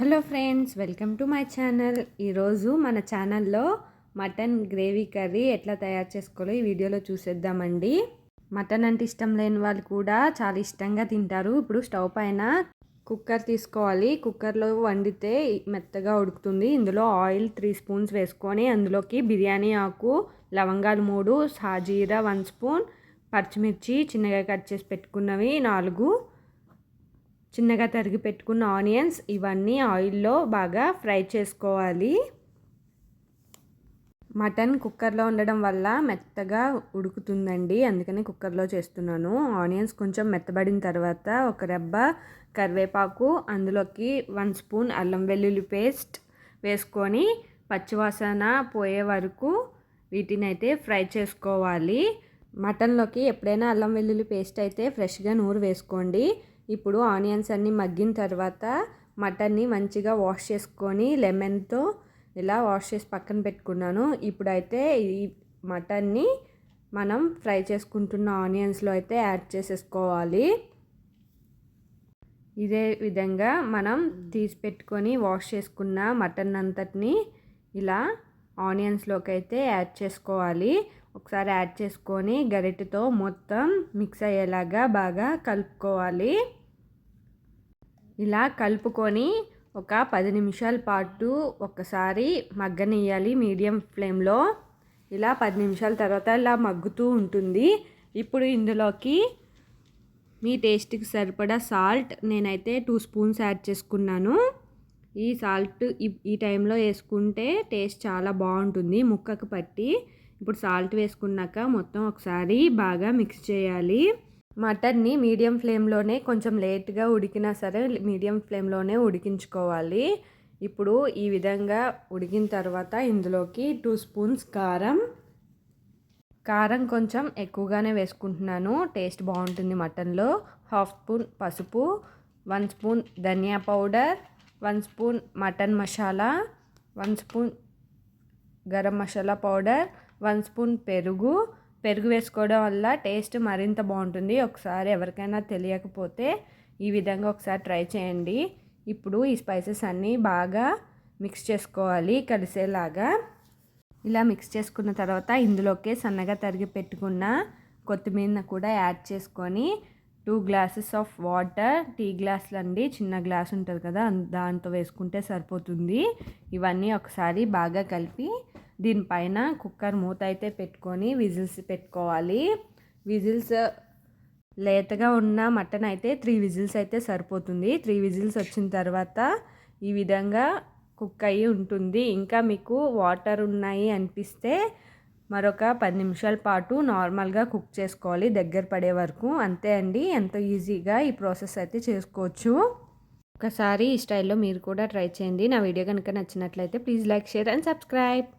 Hello friends welcome to my channel. ఈరోజు మన ఛానల్లో మటన్ గ్రేవీ కర్రీ ఎట్లా తయారు చేసుకోవాలో ఈ వీడియోలో చూసేద్దామండి. మటన్ అంటే ఇష్టం లేని వాళ్ళు కూడా చాలా ఇష్టంగా తింటారు. ఇప్పుడు స్టవ్ పైన కుక్కర్ తీసుకోవాలి. కుక్కర్లో వండితే మెత్తగా ఉడుకుతుంది. ఇందులో ఆయిల్ త్రీ స్పూన్స్ వేసుకొని అందులోకి బిర్యానీ ఆకు లవంగాలు మూడు సాజీరా వన్ స్పూన్ పచ్చిమిర్చి చిన్నగా కట్ చేసి పెట్టుకున్నవి నాలుగు చిన్నగా తరిగి పెట్టుకున్న ఆనియన్స్ ఇవన్నీ ఆయిల్లో బాగా ఫ్రై చేసుకోవాలి. మటన్ కుక్కర్లో ఉండడం వల్ల మెత్తగా ఉడుకుతుందండి. అందుకని కుక్కర్లో చేస్తున్నాను. ఆనియన్స్ కొంచెం మెత్తబడిన తర్వాత ఒక రెబ్బ కరివేపాకు అందులోకి వన్ స్పూన్ అల్లం వెల్లుల్లి పేస్ట్ వేసుకొని పచ్చివాసన పోయే వరకు వీటిని అయితే ఫ్రై చేసుకోవాలి. మటన్లోకి ఎప్పుడైనా అల్లం వెల్లుల్లి పేస్ట్ అయితే ఫ్రెష్గా నూరు వేసుకోండి. ఇప్పుడు ఆనియన్స్ అన్నీ మగ్గిన తర్వాత మటన్ని మంచిగా వాష్ చేసుకొని లెమన్తో ఇలా వాష్ చేసి పక్కన పెట్టుకున్నాను. ఇప్పుడైతే ఈ మటన్ని మనం ఫ్రై చేసుకుంటున్న ఆనియన్స్లో అయితే యాడ్ చేసేసుకోవాలి. ఇదే విధంగా మనం తీసి పెట్టుకొని వాష్ చేసుకున్న మటన్ అంతటిని ఇలా ఆనియన్స్లోకి అయితే యాడ్ చేసుకోవాలి. ఒకసారి యాడ్ చేసుకొని గరిటెతో మొత్తం మిక్స్ అయ్యేలాగా బాగా కలుపుకోవాలి. ఇలా కలుపుకొని ఒక పది నిమిషాల పాటు ఒకసారి మగ్గనియాలి మీడియం ఫ్లేమ్లో. ఇలా పది నిమిషాల తర్వాత ఇలా మగ్గుతూ ఉంటుంది. ఇప్పుడు ఇందులోకి మీ టేస్ట్కి సరిపడా సాల్ట్ నేనైతే టూ స్పూన్స్ యాడ్ చేసుకున్నాను. ఈ సాల్ట్ ఈ టైంలో వేసుకుంటే టేస్ట్ చాలా బాగుంటుంది ముక్కకు పట్టి. ఇప్పుడు సాల్ట్ వేసుకున్నాక మొత్తం ఒకసారి బాగా మిక్స్ చేయాలి. మటన్ని మీడియం ఫ్లేమ్లోనే కొంచెం లేట్గా ఉడికినా సరే మీడియం ఫ్లేమ్లోనే ఉడికించుకోవాలి. ఇప్పుడు ఈ విధంగా ఉడికిన తర్వాత ఇందులోకి టూ స్పూన్స్ కారం. కారం కొంచెం ఎక్కువగానే వేసుకుంటున్నాను. టేస్ట్ బాగుంటుంది మటన్లో. హాఫ్ స్పూన్ పసుపు వన్ స్పూన్ ధనియా powder one spoon mutton masala one spoon garam masala powder one spoon పెరుగు పెరుగు వేసుకోవడం వల్ల టేస్ట్ మరింత బాగుంటుంది. ఒకసారి ఎవరికైనా తెలియకపోతే ఈ విధంగా ఒకసారి ట్రై చేయండి. ఇప్పుడు ఈ స్పైసెస్ అన్నీ బాగా మిక్స్ చేసుకోవాలి కలిసేలాగా. ఇలా మిక్స్ చేసుకున్న తర్వాత ఇందులోకి సన్నగా తరిగి పెట్టుకున్న కొత్తిమీర కూడా యాడ్ చేసుకొని two glasses of water tea గ్లాసులు అండి. చిన్న గ్లాస్ ఉంటుంది కదా దాంతో వేసుకుంటే సరిపోతుంది. ఇవన్నీ ఒకసారి బాగా కలిపి దీనిపైన కుక్కర్ మూత అయితే పెట్టుకొని విజిల్స్ పెట్టుకోవాలి. విజిల్స్ లేతగా ఉన్న మటన్ అయితే త్రీ విజిల్స్ అయితే సరిపోతుంది. త్రీ విజిల్స్ వచ్చిన తర్వాత ఈ విధంగా కుక్ అయ్యి ఉంటుంది. ఇంకా మీకు వాటర్ ఉన్నాయి అనిపిస్తే మరొక పది నిమిషాల పాటు నార్మల్గా కుక్ చేసుకోవాలి దగ్గర పడే వరకు. అంతే అండి. ఎంతో ఈజీగా ఈ ప్రాసెస్ అయితే చేసుకోవచ్చు. ఒకసారి ఈ స్టైల్లో మీరు కూడా ట్రై చేయండి. నా వీడియో కనుక నచ్చినట్లయితే please like share and subscribe.